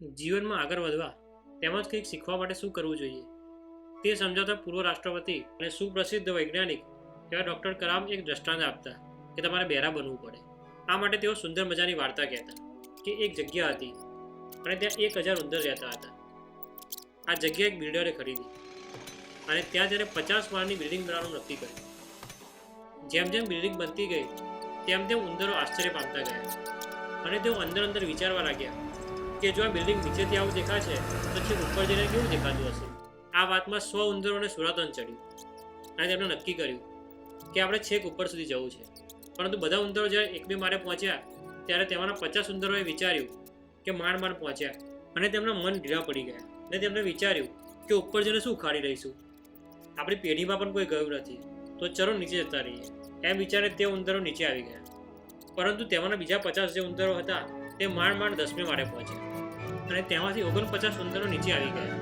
જીવનમાં આગળ વધવા તેમજ કંઈક શીખવા માટે શું કરવું જોઈએ? તે સમજાવતા પૂર્વ રાષ્ટ્રપતિ અને સુપ્રસિદ્ધ વૈજ્ઞાનિક એવા ડૉક્ટર કલામ એક દ્રષ્ટાંત આપતા કે તમારે બહેરા બનવું પડે. આ માટે તેઓ સુંદર મજાની વાર્તા કહેતા કે એક જગ્યા હતી અને ત્યાં એક હજાર ઉંદર રહેતા હતા. આ જગ્યા એક બિલ્ડરે ખરીદી અને ત્યાં તેને પચાસ માળની બિલ્ડિંગ બનાવવાનું નક્કી કર્યું. જેમ જેમ બિલ્ડિંગ બનતી ગઈ, તેમ તેમ ઉંદરો આશ્ચર્ય પામતા ગયા અને તેઓ અંદર અંદર વિચારવા લાગ્યા કે જો આ બિલ્ડિંગ નીચેથી આવું દેખાશે તો ઉપર જઈને કેવું દેખાતું હશે? આ વાતમાં સો ઉંદરોને સુરાતન ચડ્યું અને તેમણે નક્કી કર્યું કે આપણે છેક ઉપર સુધી જવું છે. પરંતુ બધા ઉંદરો જ્યારે એક બે મારે પહોંચ્યા, ત્યારે તેમાંના પચાસ ઉંદરોએ વિચાર્યું કે માંડ માંડ પહોંચ્યા અને તેમના મન ઢીલા પડી ગયા. અને તેમણે વિચાર્યું કે ઉપર જઈને શું ખાડી રહીશું? આપણી પેઢીમાં પણ કોઈ ગયું નથી, તો ચલો નીચે જતા રહીએ. એમ વિચારે તે ઉંદરો નીચે આવી ગયા. પરંતુ તેમાંના બીજા પચાસ જે ઉંદરો હતા તે માંડ માંડ દસમે માળે પહોંચ્યા અને તેમાંથી ઓગણપચાસ ઉંદરો નીચે આવી ગયા.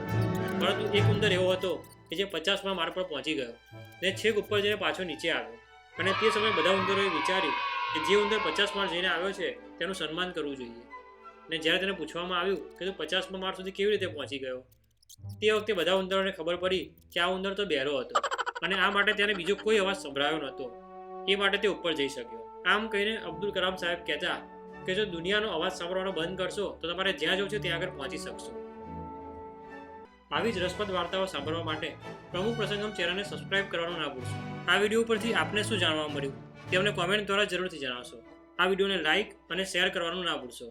પરંતુ એક ઉંદર એવો હતો કે જે પચાસમાં માળ પર પહોંચી ગયો ને છેક ઉપર જઈને પાછો નીચે આવ્યો. અને તે સમયે બધા ઉંદરોએ વિચાર્યું કે જે ઉંદર પચાસ માળ જઈને આવ્યો છે, તેનું સન્માન કરવું જોઈએ. ને જ્યારે તેને પૂછવામાં આવ્યું કે તું પચાસમાં માળ સુધી કેવી રીતે પહોંચી ગયો, તે વખતે બધા ઉંદરોને ખબર પડી કે આ ઉંદર તો બહેરો હતો. અને આ માટે તેને બીજો કોઈ અવાજ સંભળાયો નહોતો. એ માટે તે ઉપર જઈ શક્યો. આમ કહીને અબ્દુલ કલામ સાહેબ કહેતા કે જો દુનિયાનો અવાજ સાંભળવાનો બંધ કરશો, તો તમારે જ્યાં જવું છે ત્યાં આગળ પહોંચી શકશો. આવી જ રસપ્રદ વાર્તાઓ સાંભળવા માટે પ્રમુખ પ્રસંગમ ચેનલને સબસ્ક્રાઇબ કરવાનું ના ભૂલશો. આ વીડિયો પરથી આપને શું જાણવા મળ્યું? તે અમને કોમેન્ટ દ્વારા જરૂરથી જણાવશો. આ વિડીયોને લાઇક અને શેર કરવાનું ના ભૂલશો.